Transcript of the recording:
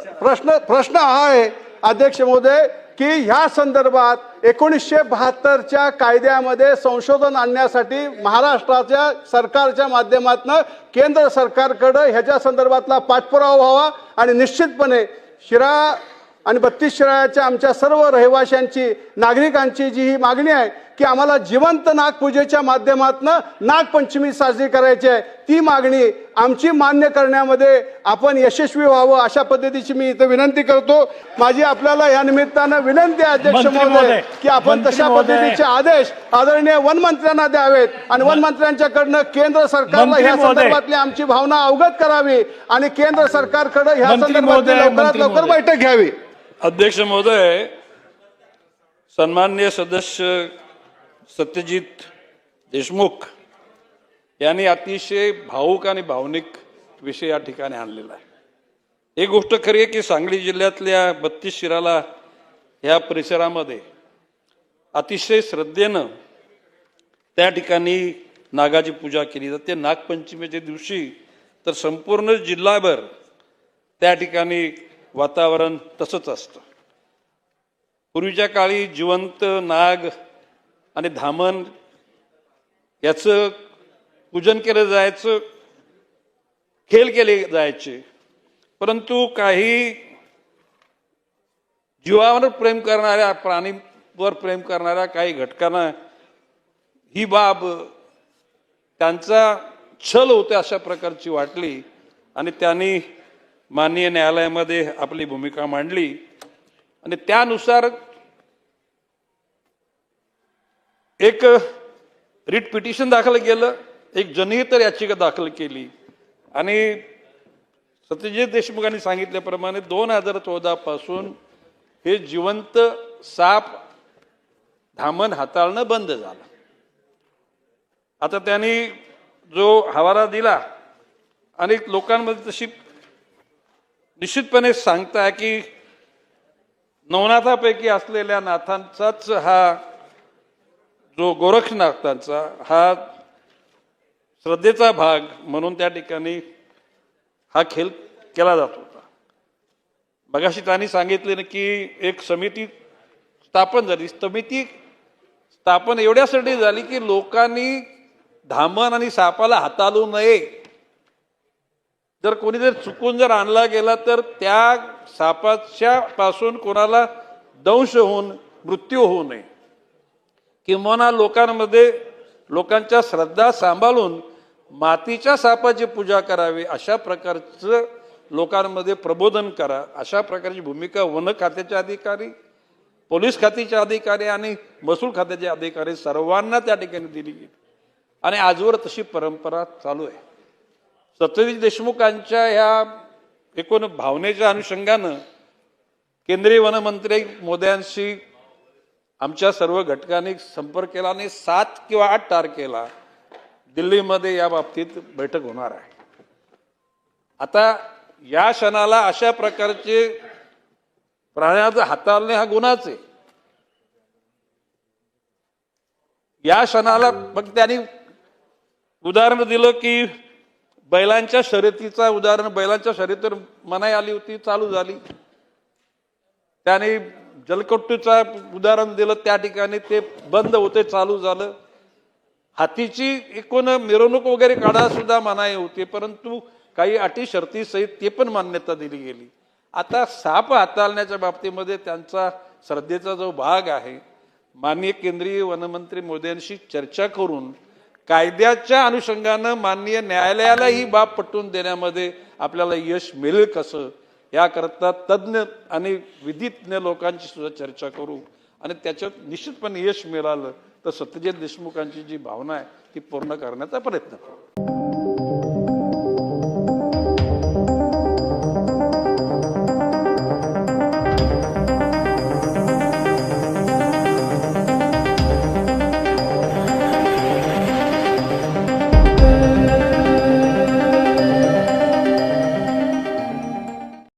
प्रश्न प्रश्न हा आहे अध्यक्ष महोदय की ह्या संदर्भात एकोणीसशे बहात्तरच्या कायद्यामध्ये संशोधन आणण्यासाठी महाराष्ट्राच्या सरकारच्या माध्यमातून केंद्र सरकारकडं ह्याच्या संदर्भातला पाठपुरावा व्हावा आणि निश्चितपणे शिरा आणि बत्तीस शिराळ्याच्या आमच्या सर्व रहिवाशांची नागरिकांची जी ही मागणी आहे की आम्हाला जिवंत नागपूजेच्या माध्यमातून नागपंचमी साजरी करायची आहे ती मागणी आमची मान्य करण्यामध्ये आपण यशस्वी व्हावं अशा पद्धतीची मी इथं विनंती करतो माझी आपल्याला या निमित्तानं विनंती आहे अध्यक्ष महोदय की आपण तशा. पद्धतीचे आदेश आदरणीय वनमंत्र्यांना द्यावेत आणि वनमंत्र्यांच्याकडनं केंद्र सरकारला महोदय. संदर्भातली आमची भावना अवगत करावी आणि केंद्र सरकारकडे ह्या संदर्भातली लवकरात लवकर. बैठक घ्यावी अध्यक्ष महोदय सन्मान्य सदस्य सत्यजित देशमुख यांनी अतिशय भाऊक आणि भावनिक विषय या ठिकाणी आणलेला आहे. एक गोष्ट खरी आहे की सांगली जिल्ह्यातल्या बत्तीस शिराला ह्या परिसरामध्ये अतिशय श्रद्धेनं त्या ठिकाणी नागाची पूजा केली जाते. नागपंचमीच्या दिवशी तर संपूर्ण जिल्हाभर त्या ठिकाणी वातावरण तसंच असतं. पूर्वीच्या काळी जिवंत नाग आणि धामण याचं पूजन केलं जायचं खेळ केले जायचे. परंतु काही जीवावर प्रेम करणाऱ्या प्राणीवर प्रेम करणाऱ्या काही घटकांना ही बाब त्यांचा छल होते अशा प्रकारची वाटली आणि त्यांनी माननीय न्यायालयामध्ये आपली भूमिका मांडली. आणि त्यानुसार एक रिट पिटिशन दाखल केलं एक जनहित याचिका दाखल केली. आणि सत्यजित देशमुखांनी सांगितल्याप्रमाणे दोन हजार चौदापासून हे जिवंत साप धामण हाताळणं बंद झालं. आता त्यांनी जो हवाला दिला आणि लोकांमध्ये तशी निश्चितपणे सांगताय की नवनाथापैकी असलेल्या नाथांचाच हा जो गोरक्षनाथांचा हा श्रद्धेचा भाग म्हणून त्या ठिकाणी हा खेळ केला जात होता. मगाशी त्यांनी सांगितले ना की एक समिती स्थापन झाली. समिती स्थापन एवढ्यासाठी झाली की लोकांनी धामण आणि सापाला हाताळू नये. जर कोणी जर चुकून जर आणला गेला तर त्या सापाच्या पासून कोणाला दंश होऊन मृत्यू होऊ नये. किंवा लोकांमध्ये लोकांच्या श्रद्धा सांभाळून मातीच्या सापाची पूजा करावी अशा प्रकारचं लोकांमध्ये प्रबोधन करा. अशा प्रकारची भूमिका वन खात्याचे अधिकारी पोलीस खात्याचे अधिकारी आणि महसूल खात्याचे अधिकारी सर्वांना त्या ठिकाणी दिली गेली. आणि आजवर तशी परंपरा चालू आहे. सत्यजित देशमुखांच्या ह्या एकूण भावनेच्या अनुषंगानं केंद्रीय वनमंत्री मोदयांशी आमच्या सर्व घटकांनी संपर्क केला आणि सात किंवा आठ तारखेला दिल्लीमध्ये या बाबतीत बैठक होणार आहे. आता या क्षणाला अशा प्रकारचे प्राण्याचं हाताळणे हा गुन्हाच आहे. या क्षणाला मग त्यांनी उदाहरण दिलं की बैलांच्या शर्यतीचा उदाहरण बैलांच्या शर्यतीवर मनाई आली होती चालू झाली. त्याने जलकट्टूचा उदाहरण दिलं त्या ठिकाणी ते बंद होते चालू झालं. हातीची एकूण मिरवणूक वगैरे काढा सुद्धा मनाई होती परंतु काही अटी शर्ती सहित ते पण मान्यता दिली गेली. आता साप हाताळण्याच्या बाबतीमध्ये त्यांचा श्रद्धेचा जो भाग आहे माननीय केंद्रीय वनमंत्री मोदयांशी चर्चा करून कायद्याच्या अनुषंगानं माननीय न्यायालयाला ही बाब पटवून देण्यामध्ये आपल्याला यश मिळेल कसं? याकरता तज्ज्ञ आणि विधिज्ञ लोकांची सुद्धा चर्चा करू आणि त्याच्यात निश्चितपणे यश मिळालं तर सत्यजित देशमुखांची जी भावना आहे ती पूर्ण करण्याचा प्रयत्न करू.